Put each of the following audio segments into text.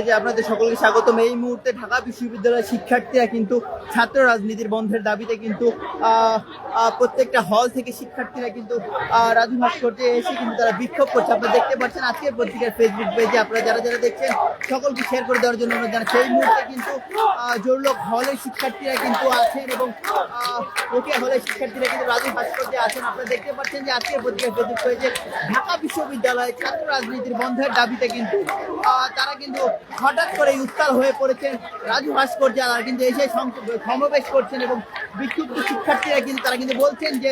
যে আপনাদের সকলকে স্বাগতম। এই মুহূর্তে ঢাকা বিশ্ববিদ্যালয়ের শিক্ষার্থীরা কিন্তু ছাত্র রাজনীতির বন্ধের দাবিতে কিন্তু প্রত্যেকটা হল থেকে শিক্ষার্থীরা কিন্তু আহ, রাজু ভাস্কর্যে এসে কিন্তু তারা বিক্ষোভ করছে। আপনারা দেখতে পাচ্ছেন আজকের পত্রিকার ফেসবুক পেজে আপনারা যারা যারা দেখছেন সকলকে শেয়ার করে দেওয়ার জন্য অনুরোধ জানাচ্ছি। এই মুহূর্তে কিন্তু জোরলোক হলের শিক্ষার্থীরা কিন্তু আছেন এবং রোকেয়া হলের শিক্ষার্থীরা কিন্তু রাজু ভাস্কর্যে আছেন। আপনারা দেখতে পাচ্ছেন যে আজকের পত্রিকার ফেসবুক পেজে ঢাকা বিশ্ববিদ্যালয়ে ছাত্র রাজনীতির বন্ধের দাবিতে কিন্তু তারা কিন্তু হঠাৎ করে উত্তাল হয়ে পড়েছে রাজু ভাস্কর্য তারা কিন্তু এসে সম- সমাবেশ করছেন এবং বিক্ষুব্ধ শিক্ষার্থীরা কিন্তু, তারা কিন্তু বলছেন যে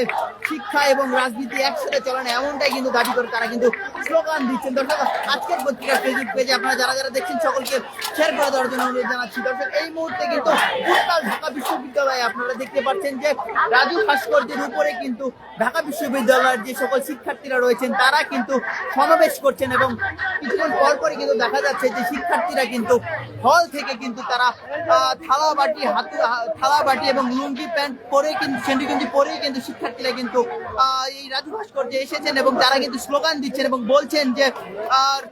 শিক্ষা এবং রাজনীতি একসাথে চলে না এমনটাই কিন্তু দাবি করে, তারা কিন্তু স্লোগান দিচ্ছেন। দর্শক, আজকের পত্রিকার ফেসবুক পেজে আপনারা যারা যারা দেখছেন, সকলকে শেয়ার করে দেওয়ার জন্য অনুরোধ জানাচ্ছি। দর্শক, এই মুহূর্তে কিন্তু উত্তাল ঢাকা বিশ্ববিদ্যালয়ে আপনারা দেখতে পাচ্ছেন যে রাজু ভাস্কর্যের উপরে কিন্তু ঢাকা বিশ্ববিদ্যালয়ের যে সকল শিক্ষার্থীরা রয়েছেন, তারা কিন্তু সমাবেশ করছেন এবং কিছুক্ষণ পর পরই কিন্তু দেখা যাচ্ছে যে শিক্ষার্থীরা কিন্তু হল থেকে কিন্তু তারা থালা বাটি হাতে থালা বাটি এবং লুঙ্গি প্যান্ট পরে কিন্তু সেন্ডি কিন্তু পরেই কিন্তু শিক্ষার্থীরা কিন্তু এই রাজু ভাস্কর্যে এসেছেন এবং তারা কিন্তু স্লোগান দিচ্ছেন এবং বলছেন যে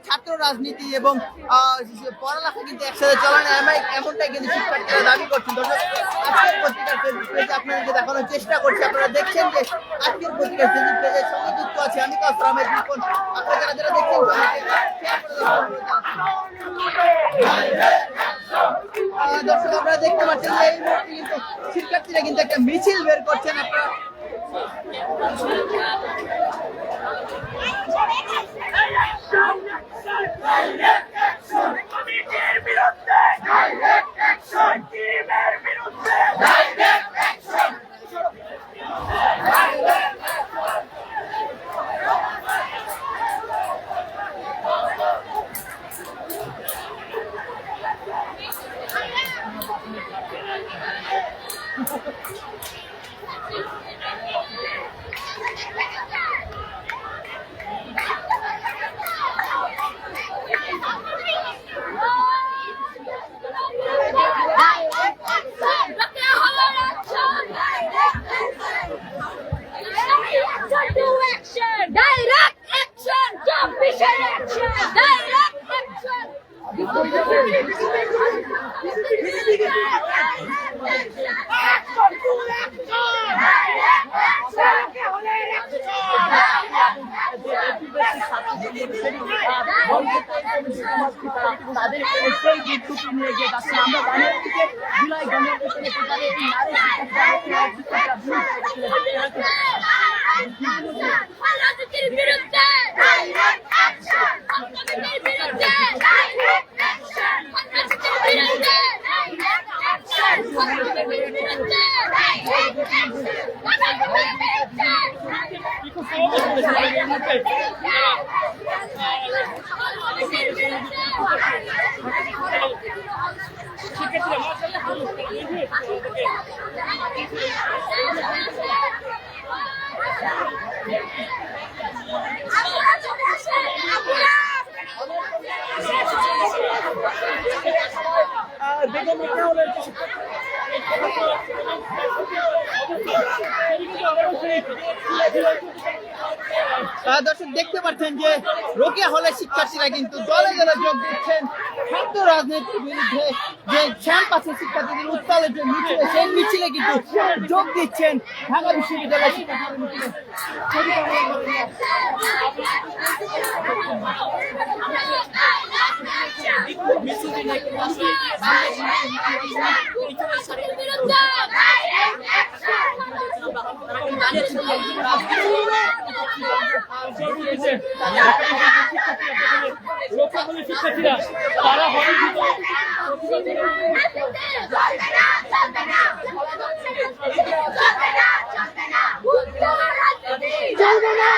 ছাত্র রাজনীতি এবং পড়ালেখা কিন্তু একসাথে চলে না এমনটাই কিন্তু শিক্ষার্থীরা দাবি করছেন। আজকের পত্রিকার ফেসবুক পেজে দেখানোর চেষ্টা করছি। আপনারা দেখছেন যে, আজকের পত্রিকার ফেসবুক পেজের সঙ্গে যুক্ত আছে আমি আপনারা যারা যারা দেখছেন দর্শক, আপনারা দেখতে পাচ্ছেন এই কিন্তু একটা মিছিল বের করছেন আপনারা। তাদের সেই বিক্ষোভটি নিয়ে যে যাচ্ছে আমরা গানের থেকে জুলাই গানের পেছনে প্রচারে একটি নারী বিরুদ্ধে রাজনীতির দর্শক, দেখতে পাচ্ছেন যে রোকেয়া হলের শিক্ষার্থীরা কিন্তু দলে দলে যোগ দিচ্ছেন। খাদ্য রাজনীতির বিরুদ্ধে যে শ্যাম্প আছে শিক্ষার্থীদের উত্তালের যে মিছিল, সেই মিছিলে কিন্তু যোগ দিচ্ছেন ঢাকা বিশ্ববিদ্যালয়ের শিক্ষার্থীদের মিছিলে শিক্ষার্থীরা তারা হলের ভিতরে চলবে না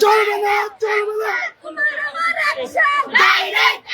চলবে না চলবে না ডাইরেক্ট